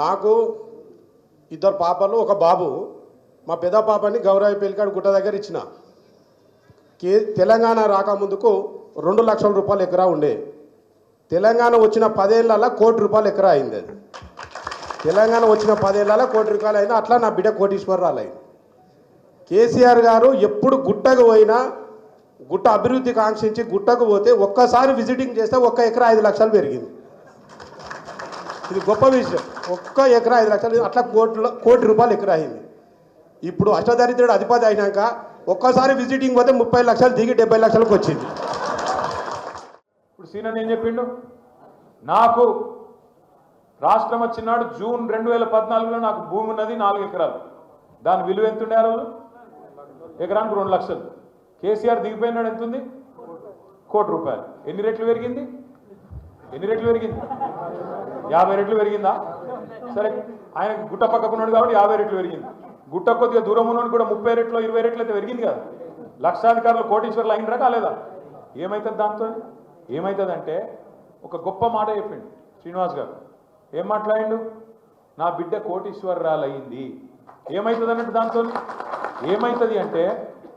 నాకు ఇద్దరు పాపలు ఒక బాబు. మా పెద్ద పాపని గౌరవ పెళ్ళికాడు గుట్ట దగ్గర ఇచ్చిన. కే తెలంగాణ రాకముందుకు రెండు లక్షల రూపాయలు ఎకరా ఉండే. తెలంగాణ వచ్చిన పదేళ్ళ కోటి రూపాయలు ఎకరా అయింది అది. తెలంగాణ వచ్చిన పదేళ్ళ కోటి రూపాయలు అయింది అట్లా నా బిడ్డ కోటీశ్వరరాలు అయింది కేసీఆర్ గారు ఎప్పుడు గుట్టకు పోయినా గుట్ట అభివృద్ధి కాంక్షించి గుట్టకు పోతే ఒక్కసారి విజిటింగ్ చేస్తే ఒక్క ఎకరా ఐదు లక్షలు పెరిగింది. ఇది గొప్ప విషయం. ఒక్క ఎకరా ఐదు లక్షలు అట్లా కోట్ల కోటి రూపాయలు ఎకరా అయింది. ఇప్పుడు అష్టదరిద్రుడు అధిపతి అయినాక ఒక్కసారి విజిటింగ్ పోతే ముప్పై లక్షలు దిగి డెబ్బై లక్షలకు వచ్చింది. ఇప్పుడు సీనన్ ఏం చెప్పిండు? నాకు రాష్ట్రం వచ్చినాడు జూన్ రెండు వేల పద్నాలుగులో నాకు భూమి ఉన్నది నాలుగు ఎకరాలు. దాని విలువ ఎంత ఉండే ఆ రోజు ఎకరానికి రెండు లక్షలు. కేసీఆర్ దిగిపోయినాడు ఎంత ఉంది కోటి రూపాయలు. ఎన్ని రెట్లు పెరిగింది? ఎన్ని రెట్లు పెరిగింది? యాభై రెట్లు పెరిగిందా? సరే ఆయన గుట్ట పక్కకున్నాడు కాబట్టి యాభై రెట్లు పెరిగింది. గుట్ట కొద్దిగా దూరం ఉన్నాడు కూడా ముప్పై రెట్లు ఇరవై రెట్లు అయితే పెరిగింది కదా. లక్షాధికారులు కోటీశ్వర్లు అయినరా కాలేదా ఏమవుతుంది దాంతో? ఏమవుతుందంటే ఒక గొప్ప మాట చెప్పిండు శ్రీనివాస్ గారు. ఏం మాట్లాడిండు? నా బిడ్డ కోటీశ్వరరాలయ్యింది. ఏమవుతుంది అన్నట్టు దాంతో? ఏమవుతుంది అంటే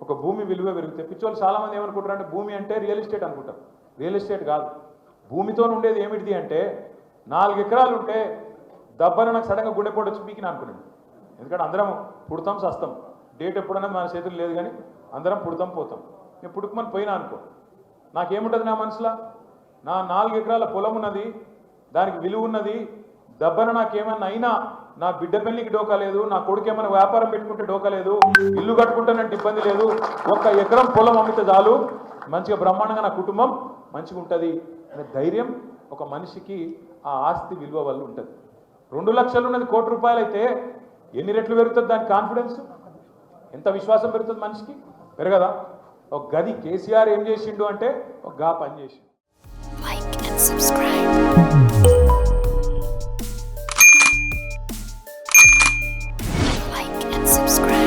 ఒక భూమి విలువ పెరిగితే పిచ్చోళ్ళు చాలామంది ఏమనుకుంటారు అంటే భూమి అంటే రియల్ ఎస్టేట్ అనుకుంటారు. రియల్ ఎస్టేట్ కాదు. భూమితో ఉండేది ఏమిటిది అంటే నాలుగు ఎకరాలు ఉంటే దబ్బన నాకు సడన్గా గుండెపోటు వచ్చి పీకిన అనుకునేది ఎందుకంటే అందరం పుడతాం సస్తాం. డేట్ ఎప్పుడన్నా మన చేతులు లేదు కానీ అందరం పుడతాం పోతాం. నేను పుడుకుమని పోయినా అనుకో. నాకేముంటుంది నా మనసులో? నా నాలుగు ఎకరాల పొలం ఉన్నది దానికి విలువ ఉన్నది దబ్బన నాకేమన్నా అయినా నా బిడ్డ పెళ్ళికి డోకా లేదు నా కొడుకు ఏమైనా వ్యాపారం పెట్టుకుంటే డోకా లేదు ఇల్లు కట్టుకుంటానంటే ఇబ్బంది లేదు ఒక్క ఎకరం పొలం అమ్మితే చాలు మంచిగా బ్రహ్మాండంగా నా కుటుంబం మంచిగా ఉంటుంది అనే ధైర్యం ఒక మనిషికి ఆ ఆస్తి విలువ వల్ల ఉంటుంది. రెండు లక్షలు ఉన్నది కోటి రూపాయలు అయితే ఎన్ని రెట్లు పెరుగుతుంది దాని కాన్ఫిడెన్స్ ఎంత విశ్వాసం పెరుగుతుంది మనిషికి? పెరగదా? ఒక గది కేసీఆర్ ఏం చేసిండు అంటే ఒక గా పని చేసి subscribe.